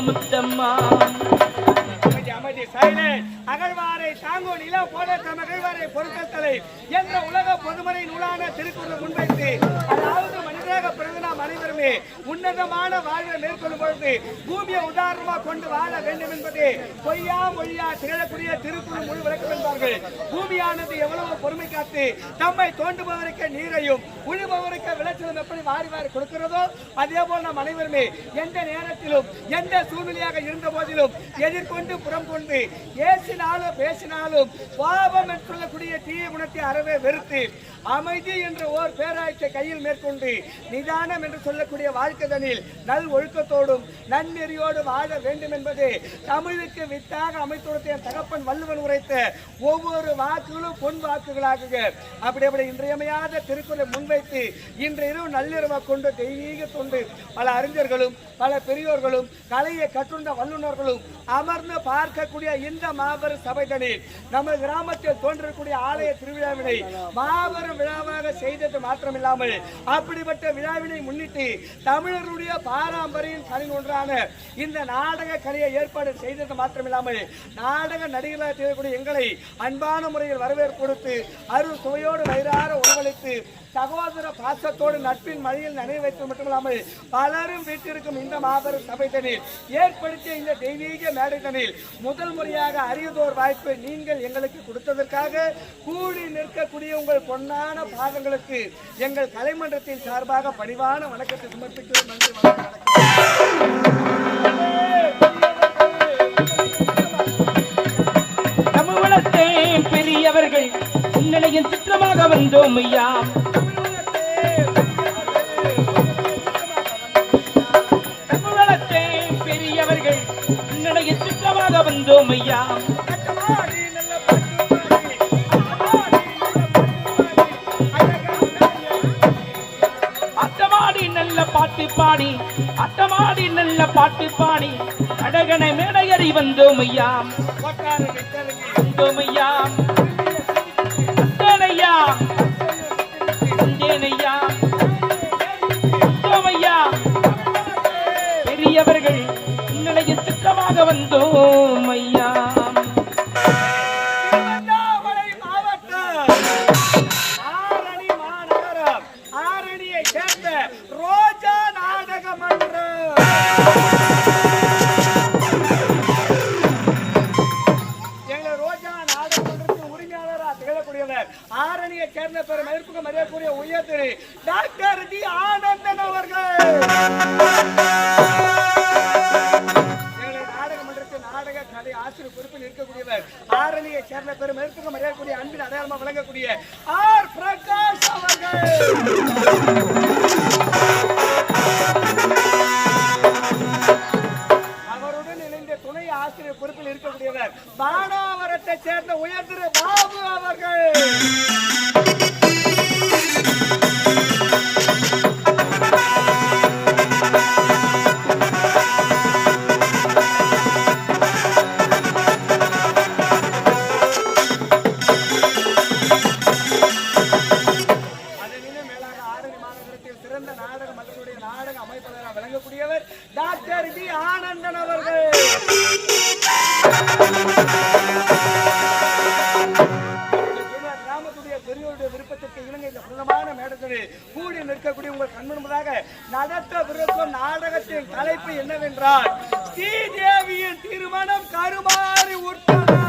முத்தம்மா. அகழ்வாரை தாங்கோ நில போல தம் அகழ்வாரை பொருட்கள் என்ற உலக பொதுமறை நூலான திருக்குறள் முன்வைத்து நாம் உன்னதமான வாழ்வை மேற்கொள்ளும் பொழுது பூமியை உதாரணமாக கொண்டு வாழ வேண்டும் என்பது பொய்யா மொழியா திகழக்கூடிய திருக்குறள் முழு விளக்கம் என்பார்கள். பூமியானது எவ்வளவு பொறுமை காத்து தம்மை தோண்டுபவருக்கு நீரையும் உழுபவருக்கு விளைச்சலும் எப்படி வாரி வாரி கொடுக்கிறதோ அதே போல் நாம் அனைவருமே எந்த நேரத்திலும் எந்த சூழ்நிலையாக இருந்த போதிலும் எதிர்கொண்டு புறம் கொண்டு ஏசினாலும் பேசினாலும் பாவம் என்று சொல்லக்கூடிய தீய குணத்தை அறவே வெறுத்து அமைதி என்ற ஓர் பேராயத்தை கையில் மேற்கொண்டு நிதானம் என்று சொல்லக்கூடிய வாழ்க்கை தனில் நல் ஒழுக்கத்தோடும் நன்னெறியோடு வாழ வேண்டும் என்பது தமிழுக்கு வித்தாக அமைத்துள்ள என் தகப்பன் வள்ளுவன் உரைத்த ஒவ்வொரு வாக்குகளும் பொன் வாக்குகளாகுக. அப்படி அப்படி இன்றியமையாத திருக்குறளை முன்வைத்து இன்றைய இரவு நள்ளிரவை கொண்டு தெய்வீக தொண்டு பல அறிஞர்களும் பல பெரியோர்களும் கலையை கற்றுண்ட வல்லுநர்களும் அமர்ந்து பார்க்கக்கூடிய இந்த மாபெரும் சபைதனில் நம்ம கிராமத்தில் தோன்றக்கூடிய ஆலய திருவிழாவினை மாபெரும் Bora, brava! விழாவாக செய்தது மாத்திரமில்லாமல் அப்படிப்பட்ட விழாவினை முன்னிட்டு தமிழருடைய பாரம்பரியம் கலை ஒன்றான இந்த நாடக கலையை ஏற்பாடு செய்தது மாத்திரமில்லாமல் நாடக நடிகர்களாக செய்யக்கூடிய எங்களை அன்பான முறையில் வரவேற்பு கொடுத்து அருள் சுவையோடு வயிறார உணவளித்து சகோதர பாசத்தோடு நட்பின் மழையில் நினைவு வைத்து மட்டுமில்லாமல் பலரும் வீட்டிற்கும் இந்த மாபெரும் சபை தனில் ஏற்படுத்திய இந்த தெய்வீக மேடை தனில் முதல் முறையாக அரியதோர் வாய்ப்பை நீங்கள் எங்களுக்கு கொடுத்ததற்காக கூடி நிற்கக்கூடிய உங்கள் பொன்னான பாதங்களுக்கு எங்கள் கலைமன்றத்தின் சார்பாக பணிவான வணக்கத்தை சமர்ப்பிக்கிறோம். நன்றி வணக்கம். பெரியவர்கள் முன்னிலையின் சித்திரமாக வந்தோம் ஐயா. பெரியவர்கள் முன்னிலையின் சித்திரமாக வந்தோம் ஐயா. நல்ல பாட்டு பாடி, அட்டமாடி நல்ல பாட்டு பாடி கடகனை மேடையறி வந்தோம் ஐயா. வந்தோம் ஐயா. வந்தேனையா வந்தேனையா வந்தோம் ஐயா. பெரியவர்கள் வந்தோம் ஐயா. ரோஜா நாடக மன்றம் எங்களை ரோஜா நாடக மன்றத்தின் திகழக்கூடியவர் ஆரணியை சேர்ந்த பெரும் மதிப்புக்கு மரியாதைக்குரிய உயர் திரு டாக்டர் டி ஆனந்தன் அவர்கள் எங்களை நாடக நாடக கலை ஆசிரியர் பொறுப்பில் இருக்கக்கூடியவர் ஆரணியை சேர்ந்த பெரும் மதிப்புக்கு மரியாதைக்குரிய அன்பின் அடையாளமாக விளங்கக்கூடிய ஆர் பிரகாஷ் அவர்கள் பானாவரத்தை சேர்ந்த உயர் திரு பாபு அவர்கள். அதனினும் சிறந்த நாடக மன்றத்துடைய நாடக அமைப்பாளராக விளங்கக்கூடியவர் டாக்டர் டி ஆனந்தன் அவர்கள். இருக்க விருப்பத்திற்கு பிரதமான மேடத்தில் கூடி நிற்கக்கூடிய உங்கள் கண் நடத்த விருக்கும் நாடகத்தின் தலைப்பு என்னவென்றால் ஸ்ரீதேவியின் திருமணம் கருமாறி உட்பட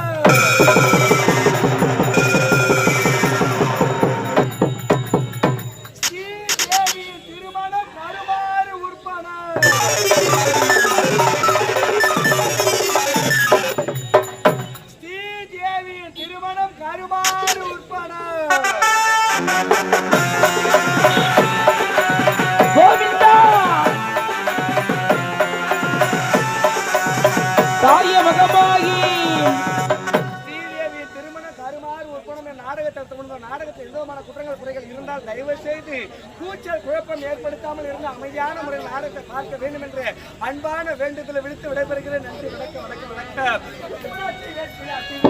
திருமணம் கருமாறு உற்பனம் என்ற நாடகத்தை தொடர்ந்த நாடகத்தில் எந்த விதமான குற்றங்கள் குறைகள் இருந்தால் தயவு செய்து கூச்சல் குழப்பம் ஏற்படுத்தாமல் இருந்து அமைதியான முறையில் நாடகத்தை பார்க்க வேண்டும் என்று அன்பான வேண்டுதலை விடுத்து விடைபெறுகிறேன். நன்றி வணக்கம் வணக்கம் வணக்கம். சிவராத்திரி கடிக்காட்சி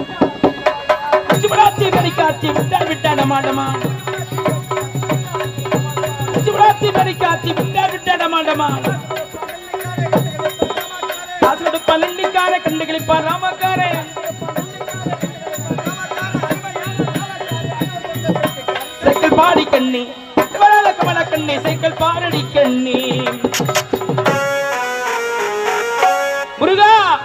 ராமக்காரன். கண்ணி. கமல கண்ணி சைக்கிள் பாரடி கண்ணி.